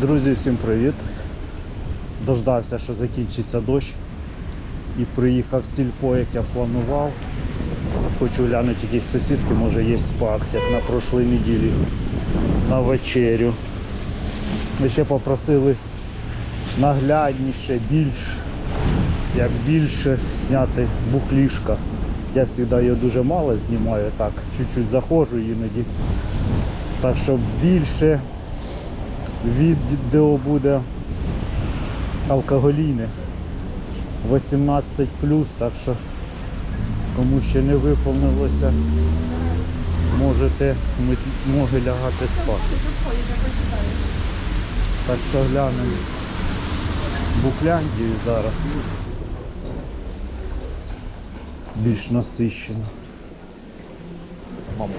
Друзі, всім привіт! Дождався, що закінчиться дощ і приїхав в сільпо, як я планував. Хочу глянути якісь сосиски, може є по акціях на прошлій неділі на вечерю. І ще попросили наглядніше, більш, як більше зняти бухлішка. Я завжди його дуже мало знімаю, так, чуть-чуть заходжу іноді. Так щоб більше відео буде алкоголійне 18 так що кому ще не виповнилося, можете ми- лягати спати. Так що глянемо Букляндію зараз. Більш насищено. Мама.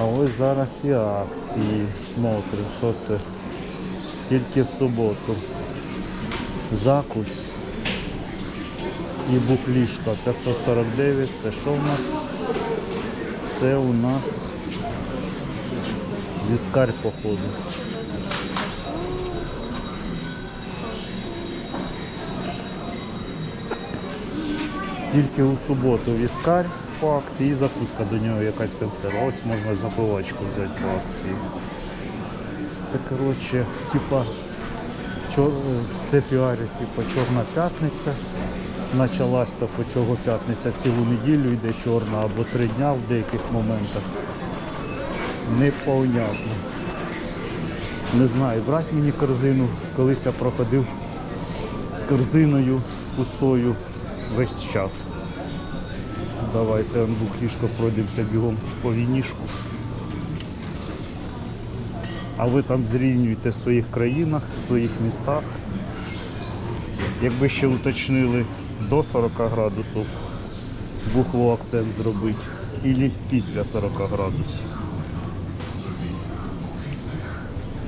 А ось зараз і акції смотрю, що це тільки в суботу. Закусь і буклішка 549. Це що у нас? Це у нас віскарь походу. Тільки у суботу віскарь по акції закуска до нього якась консерва. Ось можна запивачку взяти по акції. Це коротше, типа чор... це піарять, типа Чорна п'ятниця. Началась то по чого п'ятниця цілу неділю йде чорна або три дня в деяких моментах. Непонятно. Не знаю, брати мені корзину. Колись я проходив з корзиною пустою весь час. Давайте бухлішко пройдемося бігом по вінішку. А ви там зрівнюєте в своїх країнах, в своїх містах. Якби ще уточнили до 40 градусів бухло акцент зробити, і після 40 градусів.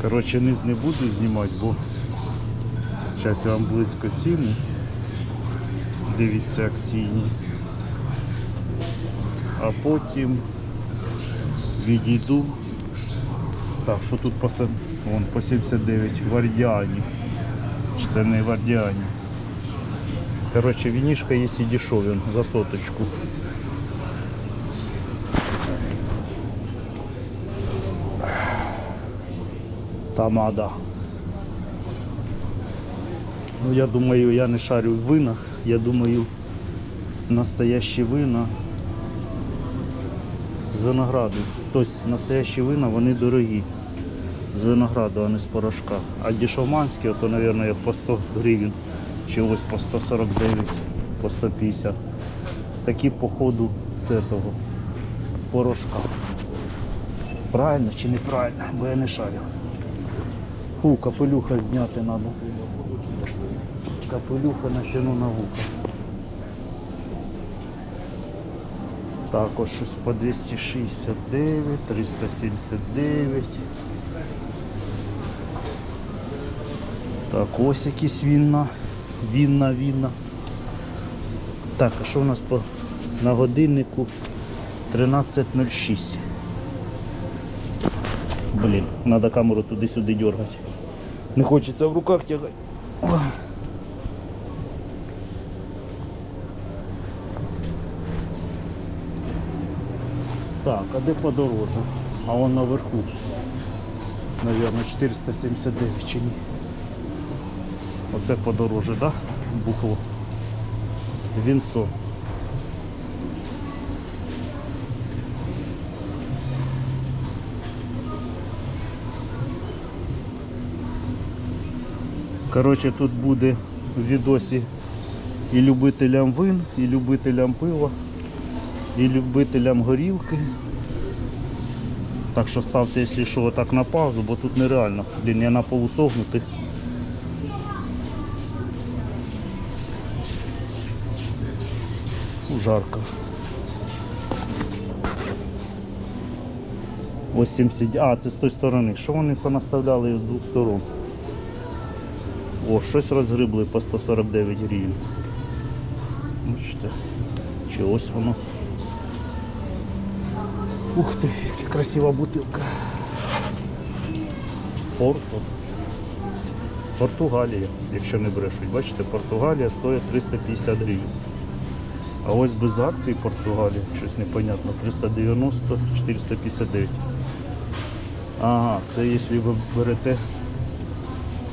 Коротше, низ не буду знімати, бо зараз я вам близько ціни. Дивіться акційні. А потім відійду. Так, що тут по, вон, по 79 в Ардіані. Чи це не в Ардіані. Коротше, вінішка є і дешеві за соточку. Тамада. Ну, я думаю, я не шарю в винах. Я думаю, настоящі вина з винограду. Тобто настоящі вина, вони дорогі. З винограду, а не з порошка. А дешевманські, то, мабуть, по 100 гривень. Чи ось по 149, по 150. Такі, походу, з этого, з порошка. Правильно чи неправильно, бо я не шарю. Фу, капелюха зняти треба. Капелюха натяну на вуха. Також щось по 269, 379. Так, ось якісь вінна. Вінна, вінна. Так, а що у нас по на годиннику 13.06. Блін, треба камеру туди-сюди дергати. Не хочеться в руках тягати. Де подороже? А он наверху. Наверное, 479 чи ні. Оце подороже, да? Бухло. Вінцо. Коротше, тут буде в відосі і любителям вин, і любителям пива, і любителям горілки. Так що ставте, якщо що, отак на паузу, бо тут нереально. Блін, я на полу согнутий. Ну, Жарко. 80. А, це з тої сторони. Що вони понаставляли з двох сторон? О, щось розгрибли по 149 гривень. Бачите. Чи ось воно. Ух ти, яка красива бутилка. Порто. Португалія, якщо не брешуть. Бачите, Португалія стоїть 350 гривень. А ось без акцій Португалія, щось непонятно, 390, 459. Ага, це якщо ви берете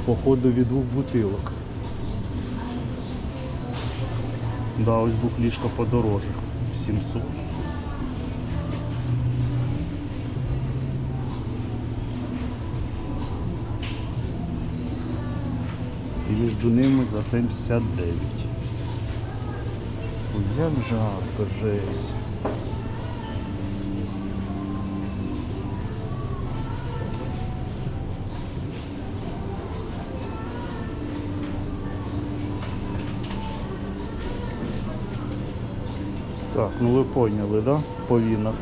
по ходу від двох бутилок. Да, ось бухлішка подороже. 700. Між ними за 79. Ой, як жарко, жесть. Так, ну ви поняли, да? По вінах.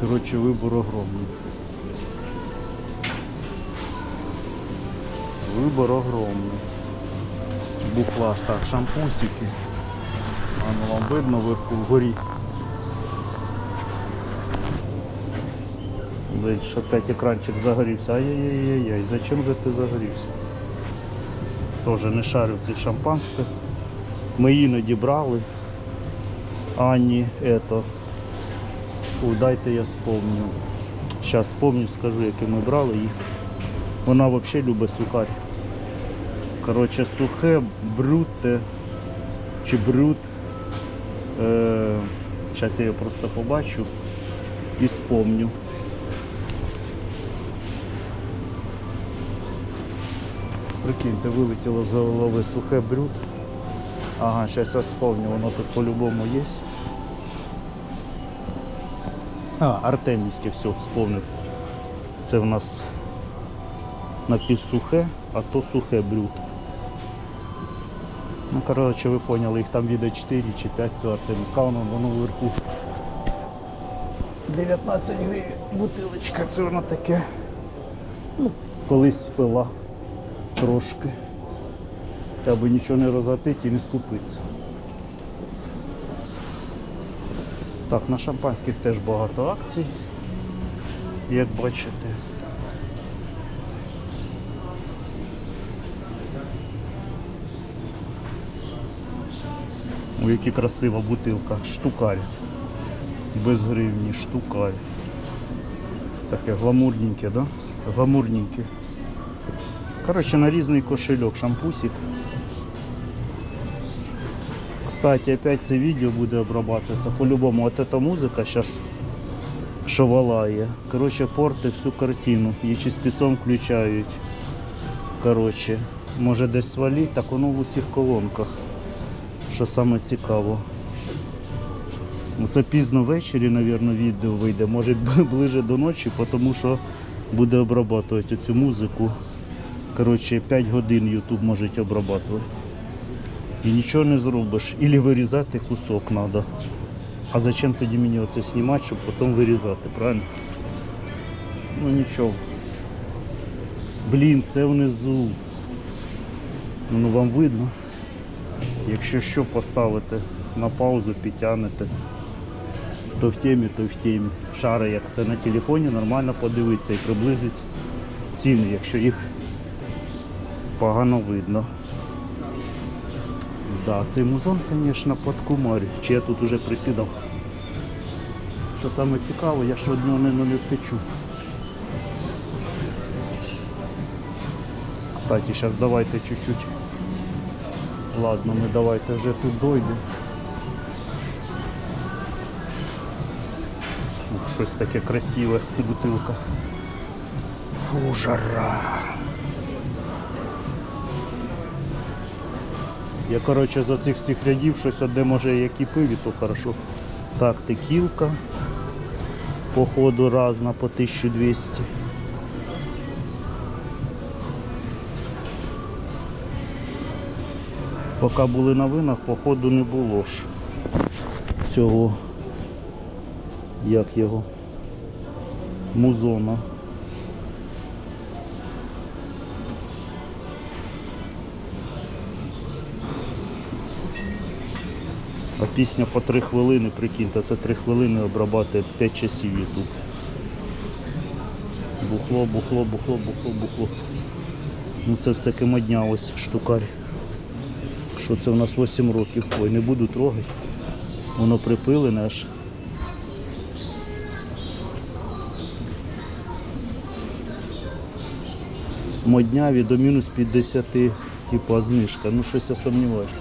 Коротше, вибор огромний. Вибор огромний. Бухлаж, так, шампусики. А ну вам видно вверху вгорі. Блять, опять екранчик загорівся. Ай-яй-яй-яй, зачем же ти загорівся? Тоже не шарю цих шампанських. Ми іноді брали. Ані, ето. Дайте я спомню. Зараз спомню, скажу, які ми брали їх. Вона взагалі любить сухарь. Коротше, сухе, бруте чи брют. Е, Зараз я його просто побачу і спомню. Прикиньте, вилетіло з голови сухе брют. Ага, зараз я спомню, воно тут по-любому є. А, Артемівське, все, спомнив. Це в нас напівсухе, а то сухе блюд. Ну, коротше, ви поняли, їх там віде 4 чи 5 цього Артемівська, воно, воно вверху. 19 гривень бутилочка, це воно таке. Ну, колись пила трошки. Аби нічого не розгатити і не скупитися. Так, на шампанських теж багато акцій, як бачите. Ой, які красива бутилка, штукарь. Без гривні, штукарь. Таке гламурненьке, да? Гламурненьке. Коротше, на різний кошельок, шампусик. Кстати, опять це відео буде обрабатываться. По-любому, вот эта музика сейчас шовалає. Коротше, портить всю картину. Її чи спецом включають. Коротше, може десь свалить, так воно в усіх колонках. Що саме цікаво. Ну, Це пізно ввечері, мабуть, відео вийде, може ближе до ночі, тому що буде обрабатувати цю музику. Коротше, 5 годин YouTube може обрабатувати. І нічого не зробиш. Ілі вирізати кусок треба. А зачем тоді мені оце знімати, щоб потім вирізати, правильно? Ну нічого. Блін, це внизу. Ну вам видно. Якщо що поставити на паузу, підтягнете. То в темі, то в темі. Шари, як все на телефоні, нормально подивитися і приблизить ціни, якщо їх погано видно. Да, цей музон, звісно, під кумарю. Чи я тут уже присідав. Що саме цікаво, я ж одного не втечу. Кстати, зараз давайте чуть-чуть. Ладно, ми давайте вже тут дойдемо. Щось таке красиве, бутилка. Фу, жара. Я, коротше, за цих всіх рядів щось одне може як і пив, і то хорошо. Так, текілка. Походу разна по 1200. Поки були на походу не було ж цього, як його, музона. А пісня по 3 хвилини, прикиньте, це 3 хвилини обрабатує 5 часів YouTube. Бухло, бухло, бухло, бухло, бухло. Ну це все кимодня ось штукарь. Що це у нас 8 років. Ой, не буду трогати. Воно припилене аж. Модняві до мінус 50, типу знижка. Ну щось я сумніваюся.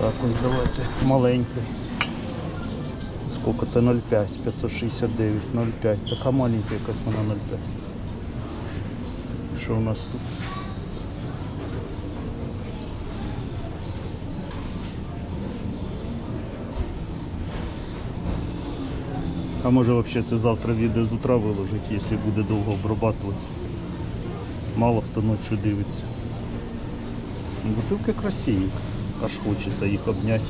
Так, ось давайте маленьке. Сколько це 0,5? 569, 0,5. Така маленька якась вона 0,5. Що у нас тут? А може взагалі це завтра відео з утра виложить, якщо буде довго обрабатувати. Мало хто ночі дивиться. Бутилки красиві, аж хочеться їх обняти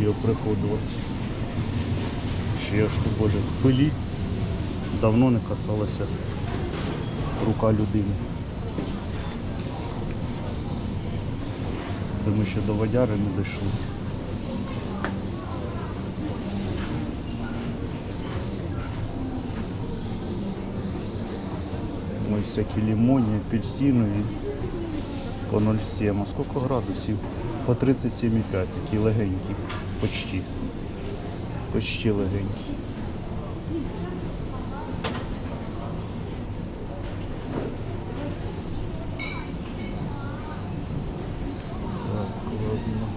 і оприходувати. Ще ж тут, боже, в пилі давно не касалася рука людини. Це ми ще до водяри не дійшли. Всякі лимоні, апельсинові по 0,7. А скільки градусів? По 37,5, такі легенькі. Почти. Почти легенькі. Так, ладно.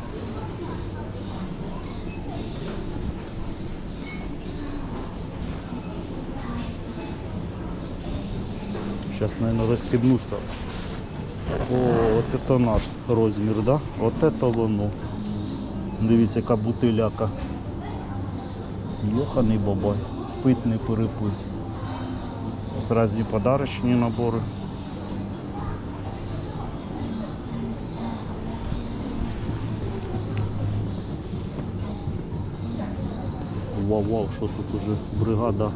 Сейчас, наверное, расстегнуться. О, от это наш розмір, да? От это воно. Дивіться, яка бутиляка. Йоханий бабай. Пить не перепить. Ось різні подарочні набори. Вау, вау, що тут уже бригада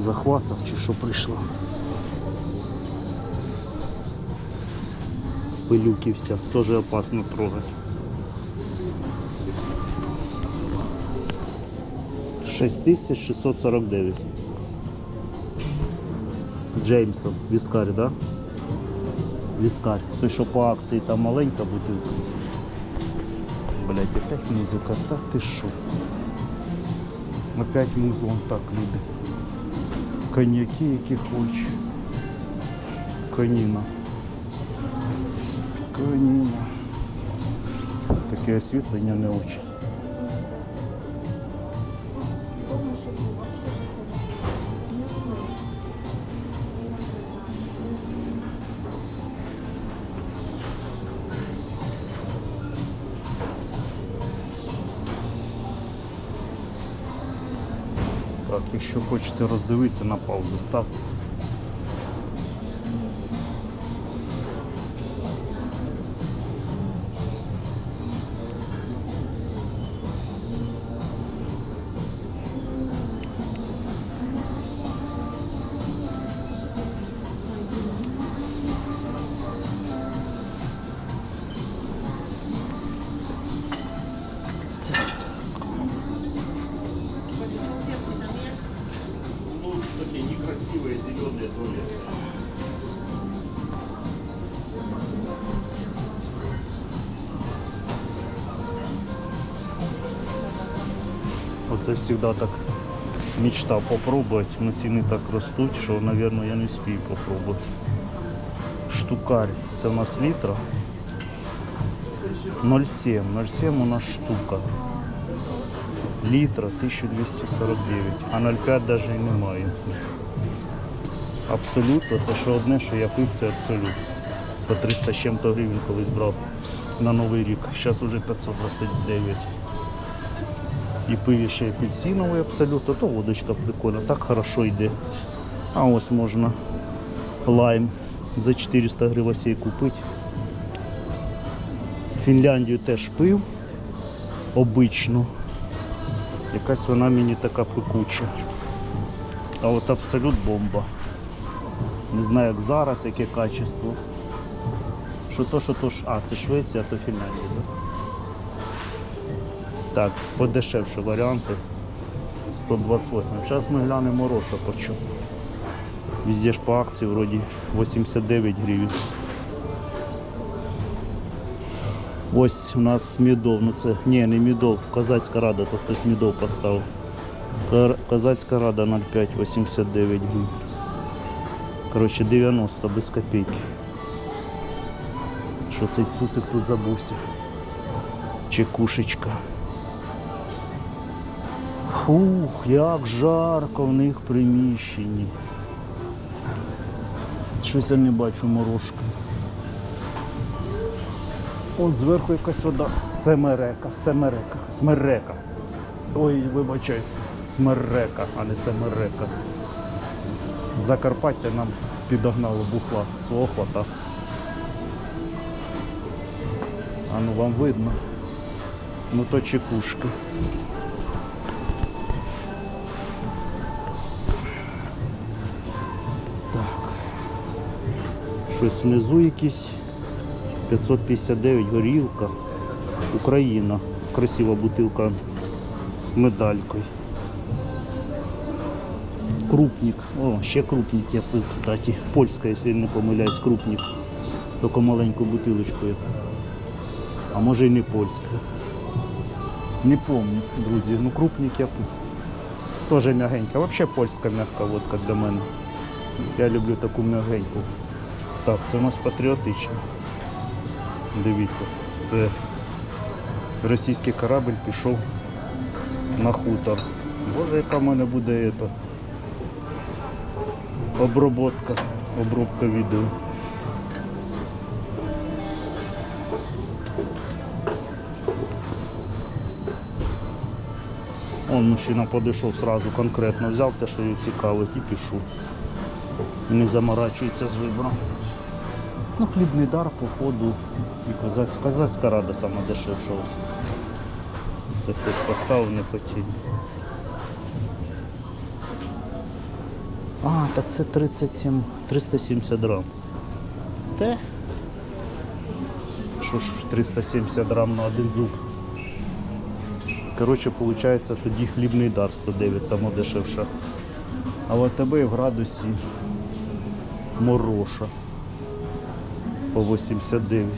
захвата чи що прийшла. В пилюки вся, теж опасно трогати. 6649. Джеймсон, віскарь, да? Віскарь. Той, що по акції там маленька бутилка. Блять, опять музика, та ти що? Опять музон так люди. Коньяки, які хочеш. Коніна. Коніна. Таке освітлення не очі. Так, якщо хочете роздивитися на паузу, ставте. Оце завжди так мечта попробувати, але ціни так ростуть, що, мабуть, я не спію попробувати. Штукарь, це у нас літра. 0,7. 0,7 у нас штука. Літра 1249, а 0,5 навіть і немає. Абсолют, це що одне, що я пив, це абсолют. По 300 з чим-то гривень колись брав на Новий рік. Зараз вже 529. І пив ще апельсиновий абсолют, а то водочка прикольна, так хорошо йде. А ось можна лайм за 400 гривень купити. Фінляндію теж пив обичну. Якась вона мені така пекуча. А от абсолют бомба. Не знаю як зараз, яке качество. Що то, що то. А, це Швеція, а то Фінляндія, да? Так, подешевші варіанти. 128. Зараз ми глянемо роша по чому. Везде ж по акції вроді 89 гривень. Ось у нас мідов, ну це ні, не мідов, козацька рада, то хтось мідов поставив. Козацька рада 0,5, 89 гривень. Коротше 90 без копійки. Що цей цуцик тут забувся? Чекушечка. Фух, як жарко в них приміщенні. Щось я не бачу морожки. От зверху якась вода. Семерека, семерека, смерека. Ой, вибачайся, смерека, а не семерека. Закарпаття нам підогнало бухла свого хвата. А ну вам видно. Ну то чекушки. Щось внизу якісь 559 горілка. Україна. Красива бутилка з медалькою. Крупник. О, ще крупник я пив, кстати. Польська, якщо я не помиляюсь, крупник. Тільки маленьку бутилочкою. А може і не польська. Не помню, друзі. Ну крупник я пив. Тоже м'ягенька. Взагалі польська м'яка водка для мене. Я люблю таку м'ягеньку. Так, це у нас патріотично. Дивіться, це російський корабль пішов на хутор. Боже, яка в мене буде ета, оброботка, обробка відео. Он мужчина підійшов сразу конкретно, взяв те, що його цікавить, і пішов. Не заморачується з вибором. Ну, хлібний дар, походу, і козацька, козацька рада сама дешевша. Це хтось поставив, не хотів. А, так це 37, 370 грам. Те? Що ж 370 грам на один зуб? Коротше, виходить, тоді хлібний дар 109, сама дешевша. А в АТБ в градусі мороша по 89.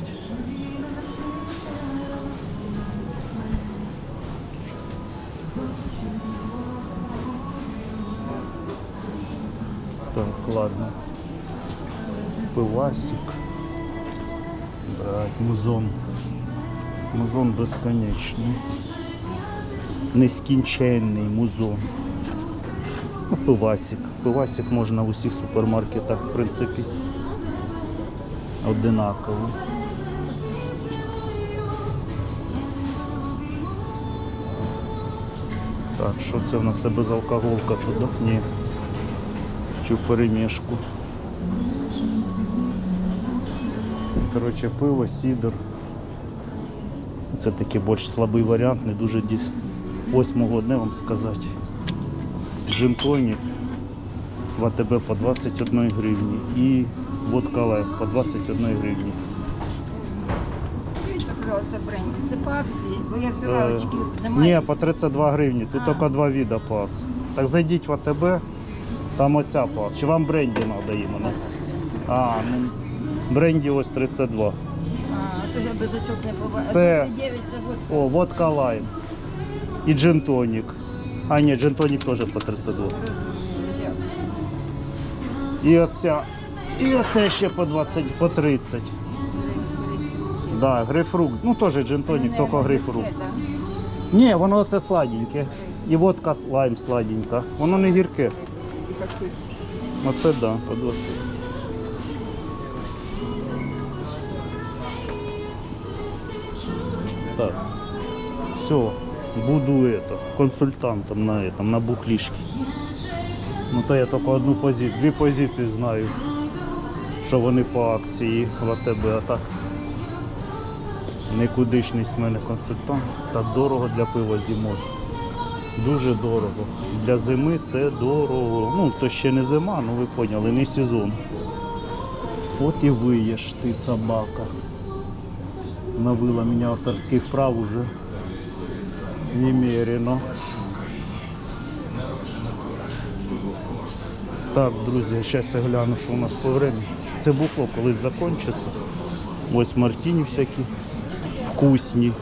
Так, ладно. Пивасик. Брать, музон. Музон безконечний. Нескінченний музон. Ну, пивасик. Пивасик можна в усіх супермаркетах, в принципі, одинаково. Так, що це в нас безалкоголка туди? Ні. Чи в перемішку. Коротше, пиво, сідр. Це такий більш слабий варіант, не дуже. Восьмого дня вам сказати. Джин-тонік в АТБ по 21 гривні і водка лайм по 21 гривні. Просто. Це по акції, бо я Е, взяла очки. Немає. Ні, по 32 гривні. Тут тільки два вида по акції. Так зайдіть в АТБ, там оця по акції. Чи вам бренді треба іменно? А, ну бренді ось 32. А, то я без очок не побачила. Це- 39 це вот. О, водка лайм. І джин-тонік. А, ні, джин-тонік теж по 32. І оця. І оце ще по 20, по 30. Да, грейпфрукт. Ну теж джин-тонік, тільки грейпфрукт. Ні, воно це сладеньке. І водка лайм сладенька. Воно не гірке. Оце да, по 20. Так. Все, буду это, консультантом на этом, на бухлішки. Ну то я тільки одну позицію, дві позиції знаю, що вони по акції в АТБ, а так. Никудишний з мене консультант. Так дорого для пива зимою. Дуже дорого. Для зими це дорого. Ну, то ще не зима, ну ви поняли, не сезон. Вот и выешь ты, собака. Навыла меня авторских прав уже немерено. Так, друзі, зараз я гляну, що у нас по времени. Це букло колись закінчиться. Ось мартіні всякі вкусні.